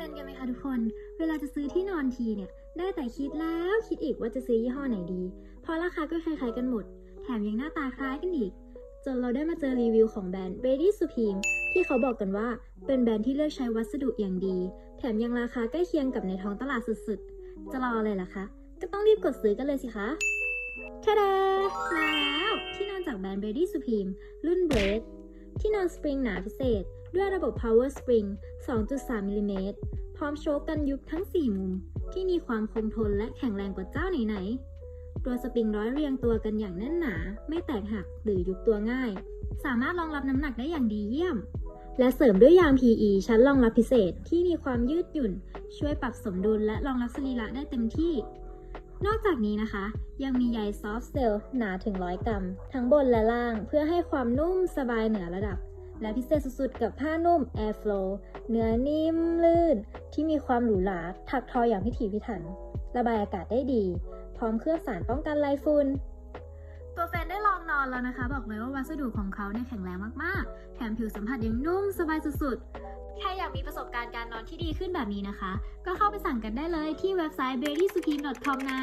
เป็นกันไหมคะทุกคน เวลาจะซื้อที่นอนทีเนี่ย ได้แต่คิดแล้วคิดอีกว่าจะซื้อยี่ห้อไหนดี เพราะราคาก็คล้ายๆกันหมด แถมยังหน้าตาคล้ายกันอีก จนเราได้มาเจอรีวิวของแบรนด์ Ready Supreme ที่เขาบอกกันว่าเป็นแบรนด์ที่เลือกใช้วัสดุอย่างดี แถมยังราคาใกล้เคียงกับในท้องตลาดสุดๆ จะรออะไรล่ะคะ ก็ต้องรีบกดซื้อกันเลยสิคะทาดมาแล้วที่นอนจากแบรนด์ Ready Supreme รุ่น Blade ที่นอนสปริงหนาพิเศษ ด้วยระบบ Power Spring 2.3มิลลิเมตรพร้อมโชคกันยุบทั้ง 4 มุม ที่มีความคงทนและแข็งแรงกว่าเจ้าไหนๆ ตัวสปริงร้อยเรียงตัวกันอย่างแน่นหนา ไม่แตกหักหรือยุบตัวง่าย สามารถรองรับน้ำหนักได้อย่างดีเยี่ยม และเสริมด้วยยาง PE ชั้นรองรับพิเศษที่มีความยืดหยุ่น ช่วยปรับสมดุลและรองรับสรีระได้เต็มที่ นอกจากนี้นะคะ ยังมีใยซอฟต์เซลหนาถึงร้อยกรัม ทั้งบนและล่างเพื่อให้ความนุ่มสบายเหนือระดับ และพิเศษสุดๆ กับผ้านุ่ม Airflow เนื้อนิ่มลื่น ที่มีความหรูหราถักทออย่างพิถีพิถัน ระบายอากาศได้ดี พร้อมเคลือบสารป้องกันลายฝุ่น ตัวแฟนได้ลองนอนแล้วนะคะ บอกเลยว่าวัสดุของเขาเนี่ยแข็งแรงมากๆ แถมผิวสัมผัสยังนุ่มสบายสุดๆ ใครอยากมีประสบการณ์การนอนที่ดีขึ้นแบบนี้นะคะ ก็เข้าไปสั่งกันได้เลยที่เว็บไซต์ berrysupreme.com นะ